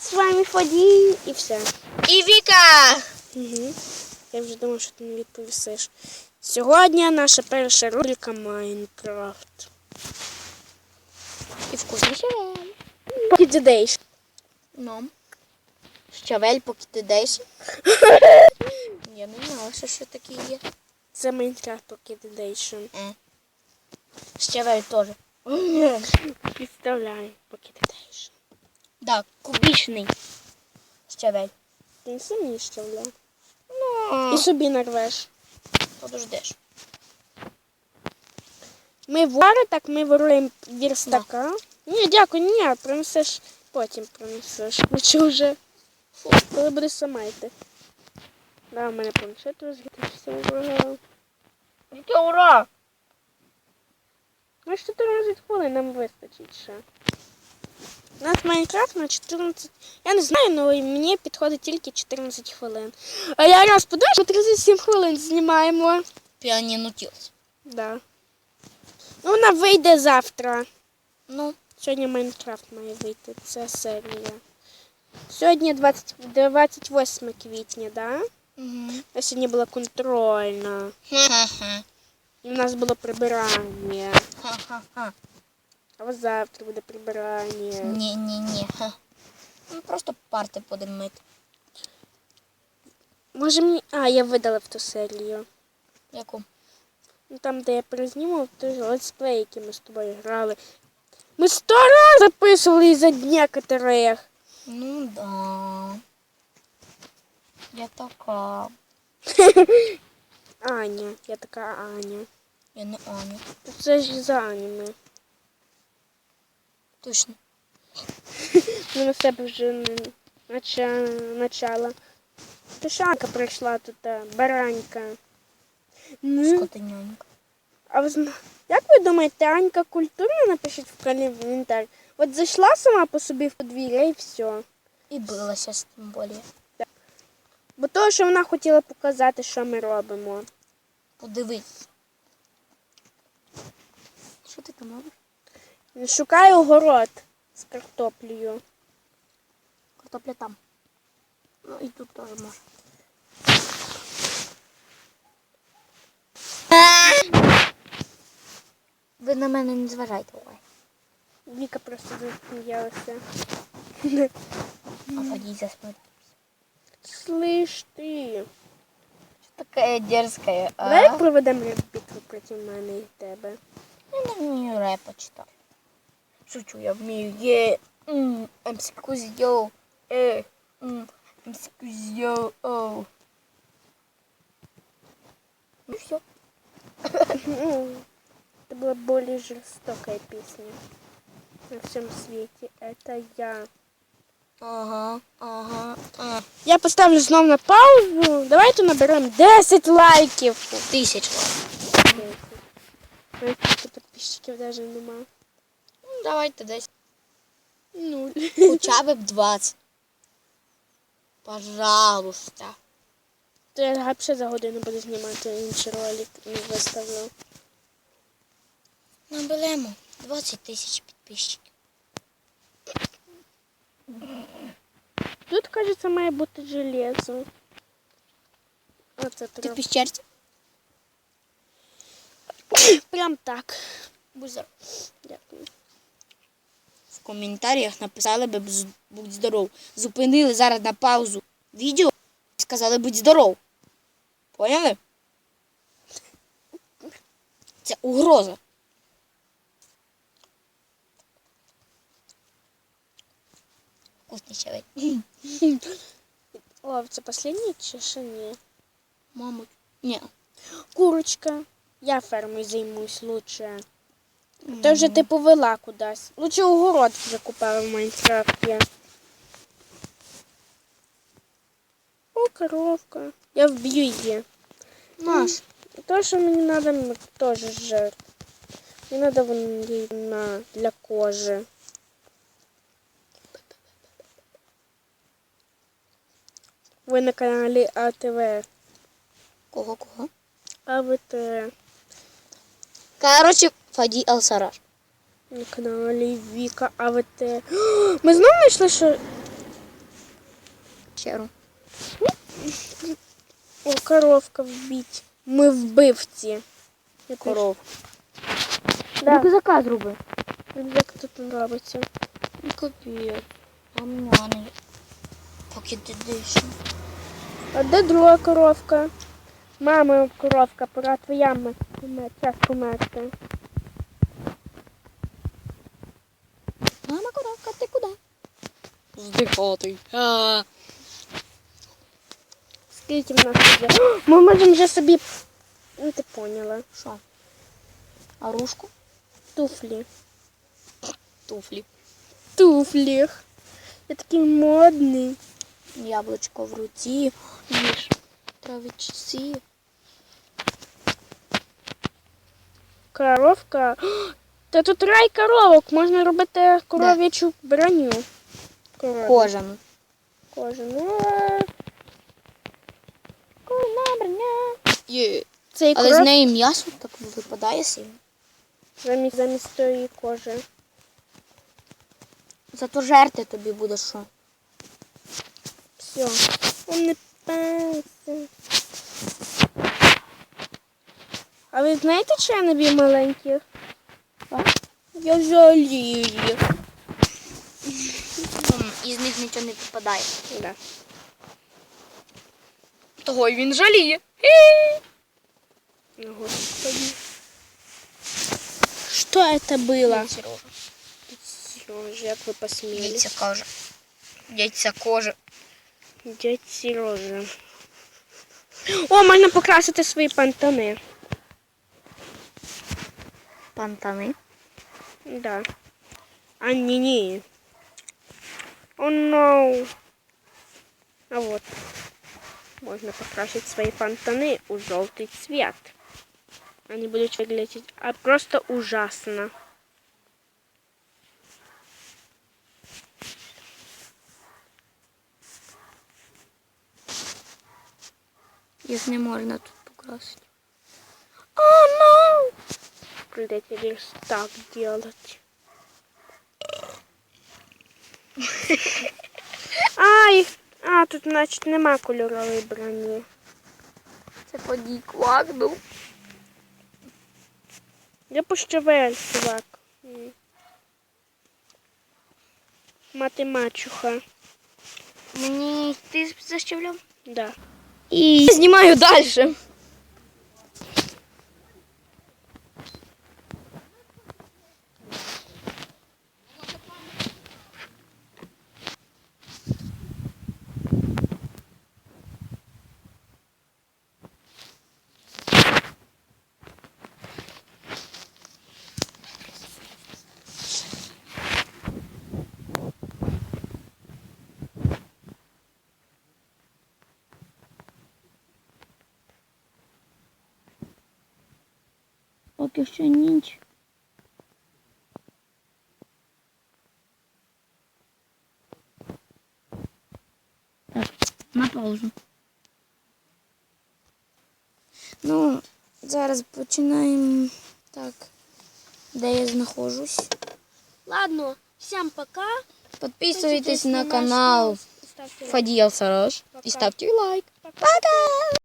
З вами Фаді і все. І Віка! Угу. Я вже думав, що ти не відповісиш. Сьогодні наша перша рубрика Майнкрафт. І вкусний щавель. Кідідейш. Ну. Щавель покидайся. Я не знала, що, що таке є. Це Майнкрафт Покідедейшн. Е. Щавель теж. Підставляй Покідедейшн. Так, кубічний щавель. Ти не самі вставляй. Ну, І собі нарвеш. подождеш. Ми вари, так ми воруємо вірстака. Ні, дякую, ні, принесеш потім принесеш. Ну чи вже? Фу, коли будеш сама йти. Да, у мене планшет розгідався. Ура. Яке ура! Ну, 14 хвилин нам вистачить ще. У нас Майнкрафт на 14. Я не знаю, але мені підходить тільки 14 хвилин. А я раз подумав, ми 37 хвилин знімаємо. Піаніно тілс. Да. Ну, вона вийде завтра. Ну, Сьогодні Майнкрафт має вийти. Це серія. Сьогодні 20, 28 квітня, да? угу. А сьогодні була контрольна. Ха-ха-ха. І в нас було прибирання. Ха-ха-ха. А от завтра буде прибирання. Ні-ні-ні. Ха. Ну, просто парти будемо мити. Може мені. А, я видала в ту серію. Яку? Ну там, де я перезнімав, той летсплей, який ми з тобою грали. Ми сто раз записували із-за некоторих. Ну да. Я така. Аня, я така Аня. Я не Аня. Це ж за аніми. Точно. Ну, на себе вже не нача... начала. Тишанка прийшла тут, баранька. Ну, Скотинянка. а ви як ви думаєте, Анька культурно напишіть в коментар? От зайшла сама по собі в подвір'я і все. І билася з тим более. Бо того, що вона хотіла показати, що ми робимо. Подивись. Що ти там робиш? Шукаю город з картоплею. Картопля там. Ну і тут теж може. Ви на мене не зважайте, ой. Віка просто засміялася. А Фадій засмерть. Слиш ти. Такая дерзкая, а? Давай проведемо битву проти мене і тебе. Я не вмію репа читати. Шучу, я вмію. Є. М, МС Кузьо. Е. м, МС Кузьо. О. Ну все. Ну, Это была более жестокая песня на всем свете. Это я. Ага, ага. А. Я поставлю знов на паузу. Давайте наберемо 10 лайків. Тисяч. 10. Навіть стільки підписчиків навіть нема. Ну, давайте десь. Нуль. Хоча б 20. Пожалуйста. То я взагалі за годину буду знімати інший ролик і виставлю. Наберемо 20 тисяч підписчиків. Тут, кажется, має бути железо. Оце Ти треба. піщерці? Прям так. Будь здоров. Дякую. Коментарях написали би «Бз- будь здоров. Зупинили зараз на паузу відео і сказали будь здоров. Поняли? Це угроза. Вкусний щавель. О, це останнє чи ще ні? Мабуть. Ні. Курочка. Я фермою займусь лучше. Ти вже ти повела кудись. Лучше огород вже купила в Майнкрафті. О, коровка. Я вб'ю її. Наш. То, що мені треба, теж жир. Мені треба її на, для кожи. Ви на каналі АТВ. Кого кого? АВТ. Короче, Фаді Алсараш. А, На каналі Віка АВТ. Ми знову знайшли, що печеру. О, коровка вбіть. Ми вбивці. Коров. Да, Рюкзака зроби. як тут робиться. Ну, Капець. Гамняний. Поки ти диш. А де друга коровка? Мама коровка, пора твоя час померти. Мама коровка, ти куди? Здихати. А. Скільки в нас вже? О, Ми можемо вже собі. Ну, ти поняла. Що? А ружку? Туфлі. Туфлі. Туфлі. Я такий модний. Яблучко в руці. Їж. Травичці. Коровка. Та тут рай коровок. Можна робити коров'ячу броню. Коров'ячу. Кожану. Кожану. А, Кожна броня. Є. Цей Але з неї м'ясо так випадає сильно. замість, замість тої кожи. Зато жерти тобі буде що. Все. Он не пенсі. А ви знаєте, набір маленьких? Я жалію. М, Із них нічого не випадає. Да. Того й він жаліє. Ну, господи. Что это было? Сережа. Сережа, як ви посміли? Яйця кожа. Яйця кожа. Дядь Сережа. О, можна покрасити свої пантани. Пантани. Да. А ні, ні. О, no. А вот. Можно покрасить свои пантаны у желтый цвет. Они будут выглядеть а просто ужасно. Їх не можна тут покрасити. О, no! Придется лишь так делать. Ай! А, тут, значить, нема кольорової броні. Це подій квакнув. Я пущавель, чувак. Мати мачуха. Мені ти защавляв? Да. І знімаю далі. Поки що ніч. Так, на паузу. Ну, зараз починаємо так, де я знаходжусь. Ладно, всем пока. Підписуйтесь на канал Фаділ Сараш і ставте лайк. Пока. Пока!